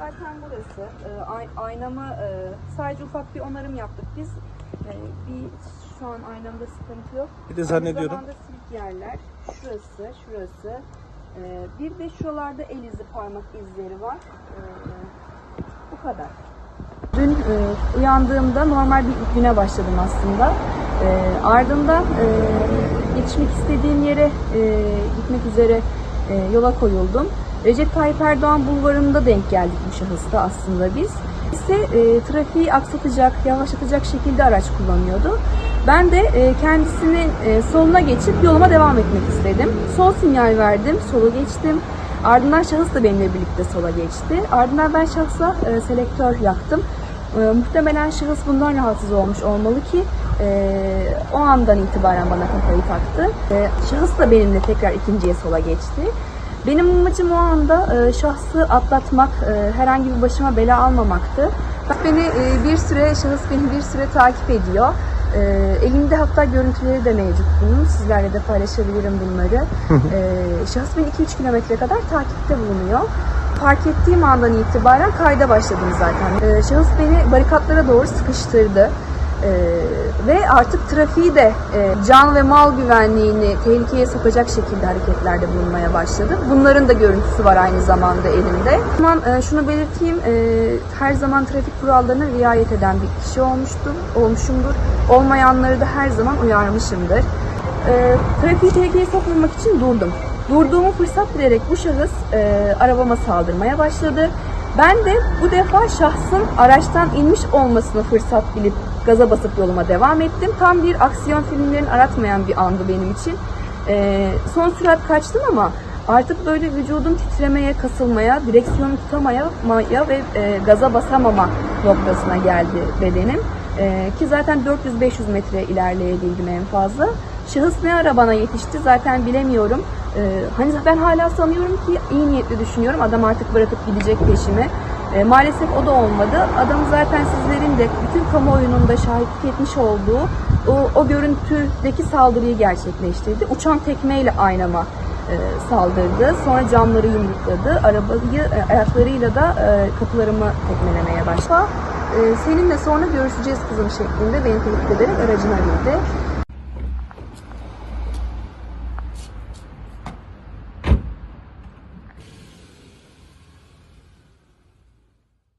zaten burası. Ee, ay- aynama e, sadece ufak bir onarım yaptık biz. Ee, bir şu an aynamda sıkıntı yok. Bir de zannediyorum- Aynı silik yerler. Şurası, şurası. Ee, bir de şuralarda el izi, parmak izleri var. Bu kadar. Dün e, uyandığımda normal bir güne başladım aslında. E, ardından e, yetişmek istediğim yere e, gitmek üzere e, yola koyuldum. Recep Tayyip Erdoğan bulvarında denk geldik bu şahısta aslında biz. İse e, trafiği aksatacak, yavaşlatacak şekilde araç kullanıyordu. Ben de e, kendisinin e, soluna geçip yoluma devam etmek istedim. Sol sinyal verdim, solu geçtim. Ardından şahıs da benimle birlikte sola geçti. Ardından ben şahsa e, selektör yaktım. E, muhtemelen şahıs bundan rahatsız olmuş olmalı ki e, o andan itibaren bana kafayı taktı. E, şahıs da benimle tekrar ikinciye sola geçti. Benim amacım o anda e, şahsı atlatmak, e, herhangi bir başıma bela almamaktı. Beni e, bir süre, şahıs beni bir süre takip ediyor. E, elimde hatta görüntüleri de mevcut bunun. Sizlerle de paylaşabilirim bunları. e, şahıs beni 2-3 kilometre kadar takipte bulunuyor. Fark ettiğim andan itibaren kayda başladım zaten. E, şahıs beni barikatlara doğru sıkıştırdı. Ee, ve artık trafiği de e, can ve mal güvenliğini tehlikeye sokacak şekilde hareketlerde bulunmaya başladı. Bunların da görüntüsü var aynı zamanda elimde. Zaman e, şunu belirteyim, e, her zaman trafik kurallarına riayet eden bir kişi olmuştum, olmuşumdur. Olmayanları da her zaman uyarmışımdır. Trafiği tehlikeye sokmamak için durdum. Durduğumu fırsat bilerek bu şahıs e, arabama saldırmaya başladı. Ben de bu defa şahsın araçtan inmiş olmasını fırsat bilip gaza basıp yoluma devam ettim. Tam bir aksiyon filmlerini aratmayan bir andı benim için. Ee, son sürat kaçtım ama artık böyle vücudum titremeye, kasılmaya, direksiyonu tutamaya maya ve e, gaza basamama noktasına geldi bedenim. Ee, ki zaten 400-500 metre ilerleyebildim en fazla. Şahıs ne ara bana yetişti zaten bilemiyorum. Ee, hani ben hala sanıyorum ki iyi niyetli düşünüyorum. Adam artık bırakıp gidecek peşimi. Ee, maalesef o da olmadı. Adam zaten sizlerin de bütün kamuoyunun da şahitlik etmiş olduğu o, o görüntüdeki saldırıyı gerçekleştirdi. Uçan tekmeyle aynama e, saldırdı. Sonra camları yumrukladı. Arabayı e, ayaklarıyla da e, kapılarımı tekmelemeye başladı. E, seninle sonra görüşeceğiz kızım şeklinde beni tehdit ederek aracına girdi.